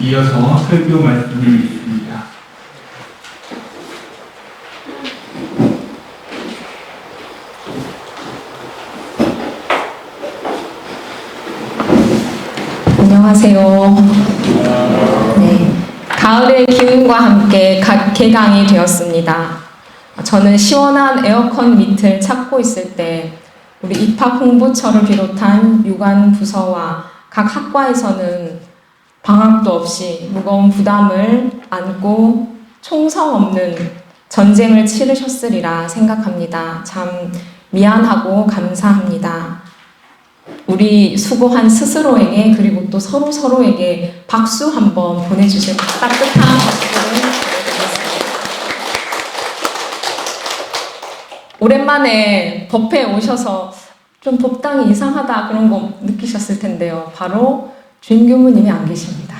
이어서 설교 말씀드리겠습니다. 안녕하세요. 네. 가을의 기운과 함께 가- 개강이 되었습니다. 저는 시원한 에어컨 밑을 찾고 있을 때 우리 입학 홍보처를 비롯한 유관 부서와 각 학과에서는 방학도 없이 무거운 부담을 안고 총성 없는 전쟁을 치르셨으리라 생각합니다. 참 미안하고 감사합니다. 우리 수고한 스스로에게 그리고 또 서로 서로에게 박수 한번 보내주실 따뜻한 박수를 보내드리겠습니다. 오랜만에 법회에 오셔서 좀 법당이 이상하다 그런 거 느끼셨을 텐데요. 바로 주임 교무님이 안 계십니다.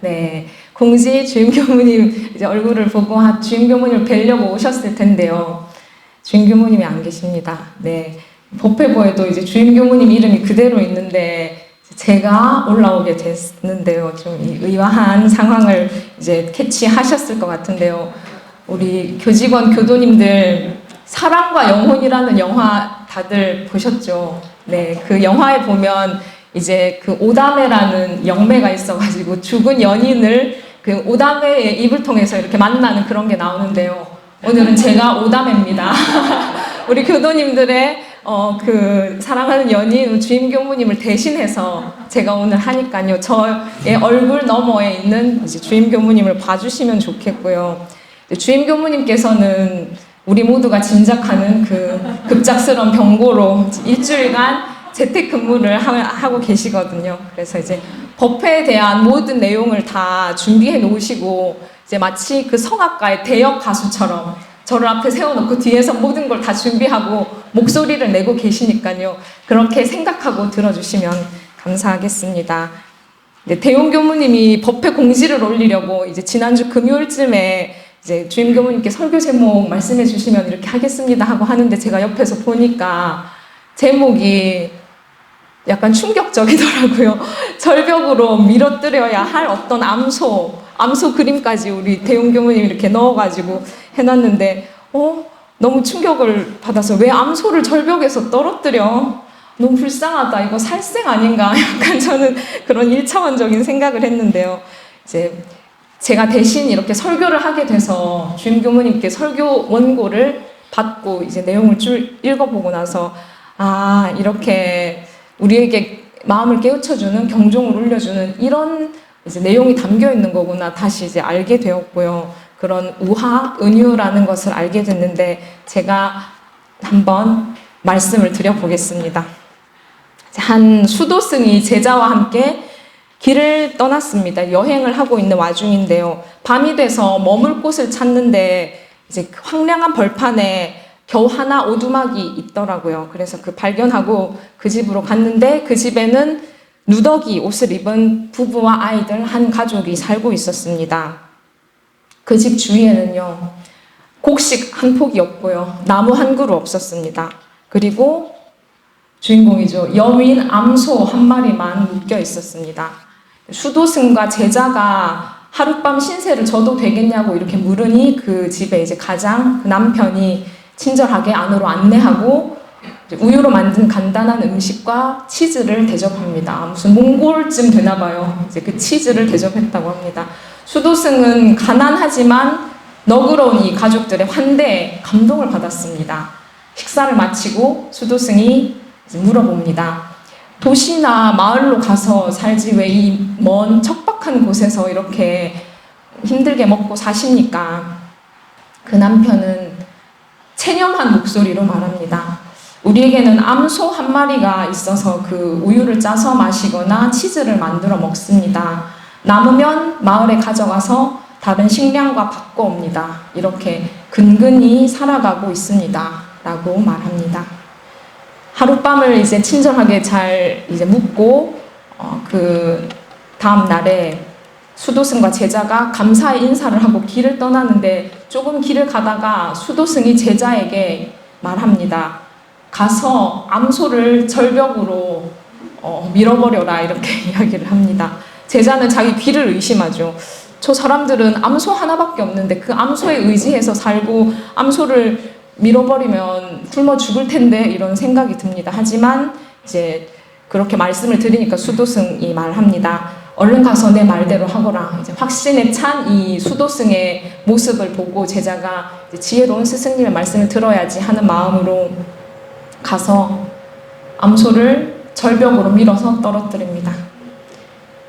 네. 공지 주임 교무님 이제 얼굴을 보고 아, 주임 교무님을 뵈려고 오셨을 텐데요. 주임 교무님이 안 계십니다. 네. 법회부에도 이제 주임 교무님 이름이 그대로 있는데 제가 올라오게 됐는데요. 좀이 의아한 상황을 이제 캐치하셨을 것 같은데요. 우리 교직원 교도님들 사랑과 영혼이라는 영화 다들 보셨죠? 네, 그 영화에 보면 이제 그 오다메라는 영매가 있어가지고 죽은 연인을 그 오다메의 입을 통해서 이렇게 만나는 그런 게 나오는데요. 오늘은 제가 오다메입니다. 우리 교도님들의 어, 그 사랑하는 연인 주임 교무님을 대신해서 제가 오늘 하니까요. 저의 얼굴 너머에 있는 이제 주임 교무님을 봐주시면 좋겠고요. 주임 교무님께서는 우리 모두가 짐작하는 그 급작스러운 병고로 일주일간 재택근무를 하- 하고 계시거든요. 그래서 이제 법회에 대한 모든 내용을 다 준비해 놓으시고 이제 마치 그 성악가의 대역 가수처럼 저를 앞에 세워놓고 뒤에서 모든 걸 다 준비하고 목소리를 내고 계시니까요. 그렇게 생각하고 들어주시면 감사하겠습니다. 네, 대용 교무님이 법회 공지를 올리려고 이제 지난주 금요일쯤에 이제 주임 교무님께 설교 제목 말씀해 주시면 이렇게 하겠습니다 하고 하는데 제가 옆에서 보니까 제목이 약간 충격적이더라고요. 절벽으로 밀어뜨려야 할 어떤 암소, 암소 그림까지 우리 대용 교무님이 이렇게 넣어가지고 해놨는데, 어? 너무 충격을 받아서 왜 암소를 절벽에서 떨어뜨려? 너무 불쌍하다. 이거 살생 아닌가? 약간 저는 그런 일차원적인 생각을 했는데요. 이제 제가 대신 이렇게 설교를 하게 돼서 주임 교무님께 설교 원고를 받고 이제 내용을 쭉 읽어보고 나서 아, 이렇게 우리에게 마음을 깨우쳐주는 경종을 울려주는 이런 이제 내용이 담겨 있는 거구나 다시 이제 알게 되었고요. 그런 우화, 은유라는 것을 알게 됐는데 제가 한번 말씀을 드려보겠습니다. 한 수도승이 제자와 함께 길을 떠났습니다. 여행을 하고 있는 와중인데요. 밤이 돼서 머물 곳을 찾는데 이제 그 황량한 벌판에 겨우 하나 오두막이 있더라고요. 그래서 그 발견하고 그 집으로 갔는데 그 집에는 누더기 옷을 입은 부부와 아이들 한 가족이 살고 있었습니다. 그 집 주위에는요, 곡식 한 폭이 없고요, 나무 한 그루 없었습니다. 그리고 주인공이죠. 여민 암소 한 마리만 묶여 있었습니다. 수도승과 제자가 하룻밤 신세를 져도 되겠냐고 이렇게 물으니 그 집에 이제 가장 그 남편이 친절하게 안으로 안내하고 우유로 만든 간단한 음식과 치즈를 대접합니다. 무슨 몽골쯤 되나 봐요. 이제 그 치즈를 대접했다고 합니다. 수도승은 가난하지만 너그러운 이 가족들의 환대에 감동을 받았습니다. 식사를 마치고 수도승이 물어봅니다. 도시나 마을로 가서 살지 왜 이 먼 척박한 곳에서 이렇게 힘들게 먹고 사십니까? 그 남편은 체념한 목소리로 말합니다. 우리에게는 암소 한 마리가 있어서 그 우유를 짜서 마시거나 치즈를 만들어 먹습니다. 남으면 마을에 가져가서 다른 식량과 바꿔 옵니다. 이렇게 근근히 살아가고 있습니다. 라고 말합니다. 하룻밤을 이제 친절하게 잘 이제 묵고 어, 그 다음 날에 수도승과 제자가 감사의 인사를 하고 길을 떠나는데 조금 길을 가다가 수도승이 제자에게 말합니다. 가서 암소를 절벽으로 어, 밀어버려라 이렇게 이야기를 합니다. 제자는 자기 귀를 의심하죠. 저 사람들은 암소 하나밖에 없는데 그 암소에 의지해서 살고 암소를 밀어버리면 굶어 죽을 텐데 이런 생각이 듭니다. 하지만 이제 그렇게 말씀을 드리니까 수도승이 말합니다. 얼른 가서 내 말대로 하거라. 이제 확신에 찬 이 수도승의 모습을 보고 제자가 지혜로운 스승님의 말씀을 들어야지 하는 마음으로 가서 암소를 절벽으로 밀어서 떨어뜨립니다.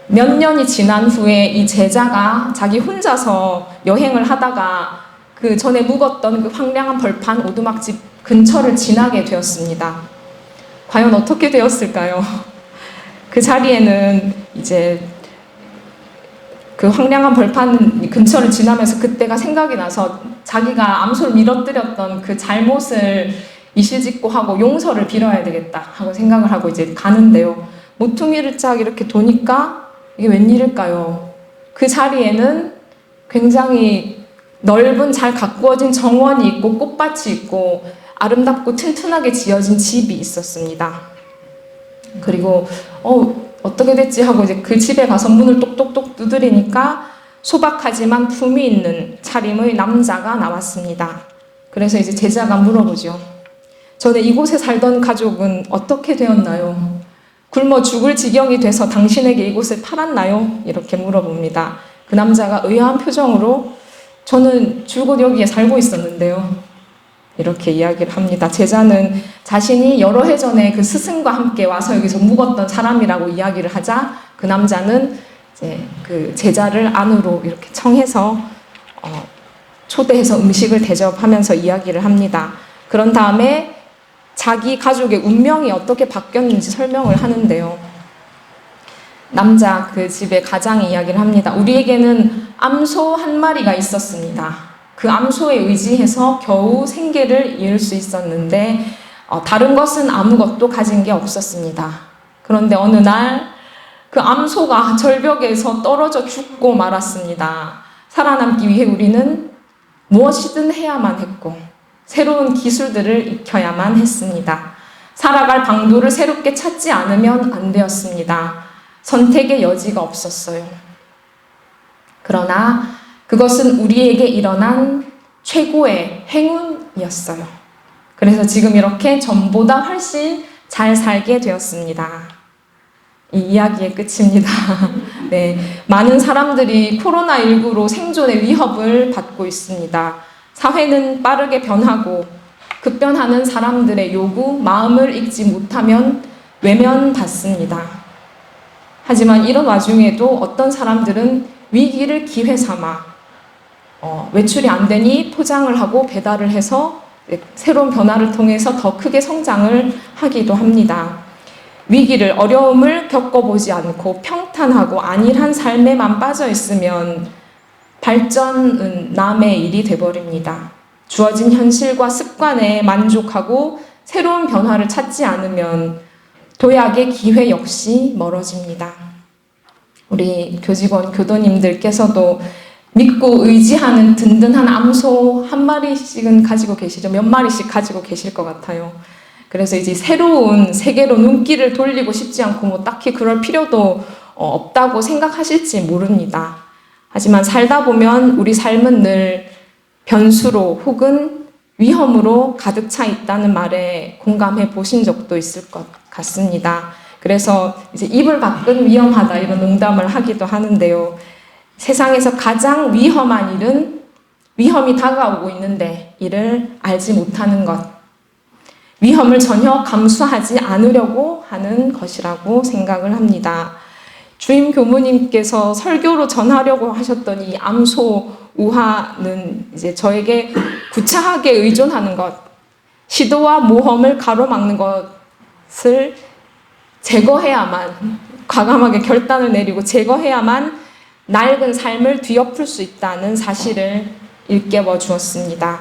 몇 년이 지난 후에 이 제자가 자기 혼자서 여행을 하다가 그 전에 묵었던 그 황량한 벌판 오두막집 근처를 지나게 되었습니다. 과연 어떻게 되었을까요? 그 자리에는 이제 그 황량한 벌판 근처를 지나면서 그때가 생각이 나서 자기가 암소를 밀어뜨렸던 그 잘못을 이실직고 하고 용서를 빌어야 되겠다 하고 생각을 하고 이제 가는데요. 모퉁이를 쫙 이렇게 도니까 이게 웬일일까요? 그 자리에는 굉장히 넓은 잘 가꾸어진 정원이 있고 꽃밭이 있고 아름답고 튼튼하게 지어진 집이 있었습니다. 그리고 어 어떻게 됐지 하고 이제 그 집에 가서 문을 똑똑똑 두드리니까 소박하지만 품이 있는 차림의 남자가 나왔습니다. 그래서 이제 제자가 물어보죠. 전에 이곳에 살던 가족은 어떻게 되었나요? 굶어 죽을 지경이 돼서 당신에게 이곳을 팔았나요? 이렇게 물어봅니다. 그 남자가 의아한 표정으로 저는 줄곧 여기에 살고 있었는데요. 이렇게 이야기를 합니다. 제자는 자신이 여러 해 전에 그 스승과 함께 와서 여기서 묵었던 사람이라고 이야기를 하자 그 남자는 이제 그 제자를 안으로 이렇게 청해서 어, 초대해서 음식을 대접하면서 이야기를 합니다. 그런 다음에 자기 가족의 운명이 어떻게 바뀌었는지 설명을 하는데요. 남자 그 집의 가장이 이야기를 합니다. 우리에게는 암소 한 마리가 있었습니다. 그 암소에 의지해서 겨우 생계를 이을 수 있었는데 어, 다른 것은 아무것도 가진 게 없었습니다. 그런데 어느 날 그 암소가 절벽에서 떨어져 죽고 말았습니다. 살아남기 위해 우리는 무엇이든 해야만 했고 새로운 기술들을 익혀야만 했습니다. 살아갈 방도를 새롭게 찾지 않으면 안 되었습니다. 선택의 여지가 없었어요. 그러나 그것은 우리에게 일어난 최고의 행운이었어요. 그래서 지금 이렇게 전보다 훨씬 잘 살게 되었습니다. 이 이야기의 끝입니다. 네. 많은 사람들이 코로나19로 생존의 위협을 받고 있습니다. 사회는 빠르게 변하고 급변하는 사람들의 요구, 마음을 읽지 못하면 외면받습니다. 하지만 이런 와중에도 어떤 사람들은 위기를 기회 삼아 어, 외출이 안 되니 포장을 하고 배달을 해서 새로운 변화를 통해서 더 크게 성장을 하기도 합니다. 위기를 어려움을 겪어보지 않고 평탄하고 안일한 삶에만 빠져 있으면 발전은 남의 일이 돼버립니다. 주어진 현실과 습관에 만족하고 새로운 변화를 찾지 않으면 도약의 기회 역시 멀어집니다. 우리 교직원 교도님들께서도 믿고 의지하는 든든한 암소 한 마리씩은 가지고 계시죠. 몇 마리씩 가지고 계실 것 같아요. 그래서 이제 새로운 세계로 눈길을 돌리고 싶지 않고 뭐 딱히 그럴 필요도 어, 없다고 생각하실지 모릅니다. 하지만 살다 보면 우리 삶은 늘 변수로 혹은 위험으로 가득 차 있다는 말에 공감해 보신 적도 있을 것 같습니다. 그래서 이제 입을 밖은 위험하다 이런 농담을 하기도 하는데요. 세상에서 가장 위험한 일은 위험이 다가오고 있는데 이를 알지 못하는 것. 위험을 전혀 감수하지 않으려고 하는 것이라고 생각을 합니다. 주임 교무님께서 설교로 전하려고 하셨던 이 암소 우화는 이제 저에게 구차하게 의존하는 것, 시도와 모험을 가로막는 것을 제거해야만, 과감하게 결단을 내리고 제거해야만 낡은 삶을 뒤엎을 수 있다는 사실을 일깨워 주었습니다.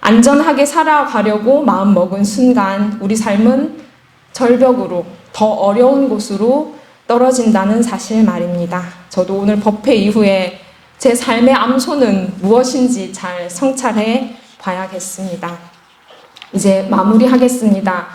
안전하게 살아가려고 마음먹은 순간 우리 삶은 절벽으로 더 어려운 곳으로 떨어진다는 사실 말입니다. 저도 오늘 법회 이후에 제 삶의 암소는 무엇인지 잘 성찰해 봐야겠습니다. 이제 마무리하겠습니다.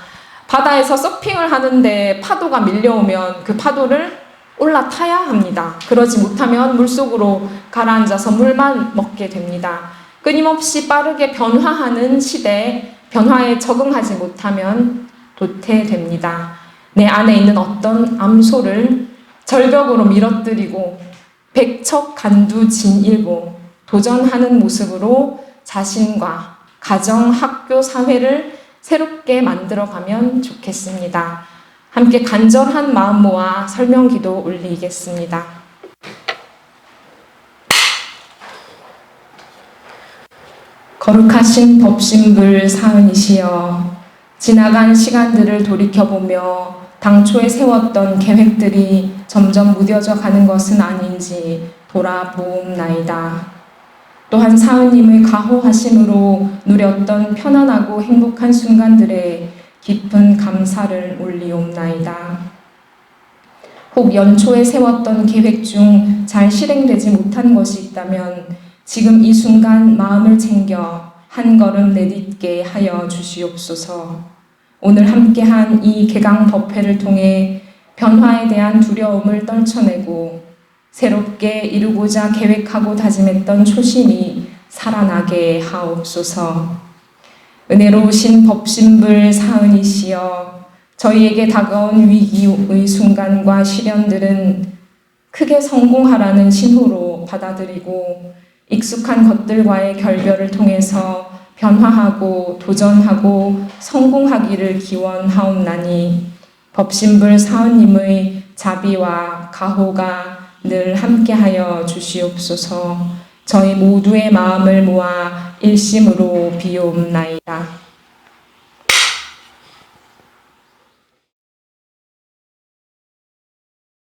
바다에서 서핑을 하는데 파도가 밀려오면 그 파도를 올라타야 합니다. 그러지 못하면 물속으로 가라앉아서 물만 먹게 됩니다. 끊임없이 빠르게 변화하는 시대에 변화에 적응하지 못하면 도태됩니다. 내 안에 있는 어떤 암소를 절벽으로 밀어뜨리고 백척 간두 진일보 도전하는 모습으로 자신과 가정, 학교, 사회를 새롭게 만들어가면 좋겠습니다. 함께 간절한 마음 모아 설명 기도 올리겠습니다. 거룩하신 법신불 사은이시여 지나간 시간들을 돌이켜보며 당초에 세웠던 계획들이 점점 무뎌져 가는 것은 아닌지 돌아보옵나이다. 또한 사은님의 가호하심으로 누렸던 편안하고 행복한 순간들에 깊은 감사를 올리옵나이다. 혹 연초에 세웠던 계획 중 잘 실행되지 못한 것이 있다면 지금 이 순간 마음을 챙겨 한 걸음 내딛게 하여 주시옵소서. 오늘 함께한 이 개강 법회를 통해 변화에 대한 두려움을 떨쳐내고 새롭게 이루고자 계획하고 다짐했던 초심이 살아나게 하옵소서. 은혜로우신 법신불 사은이시여 저희에게 다가온 위기의 순간과 시련들은 크게 성공하라는 신호로 받아들이고 익숙한 것들과의 결별을 통해서 변화하고 도전하고 성공하기를 기원하옵나니 법신불 사은님의 자비와 가호가 늘 함께하여 주시옵소서. 저희 모두의 마음을 모아 일심으로 비옵나이다.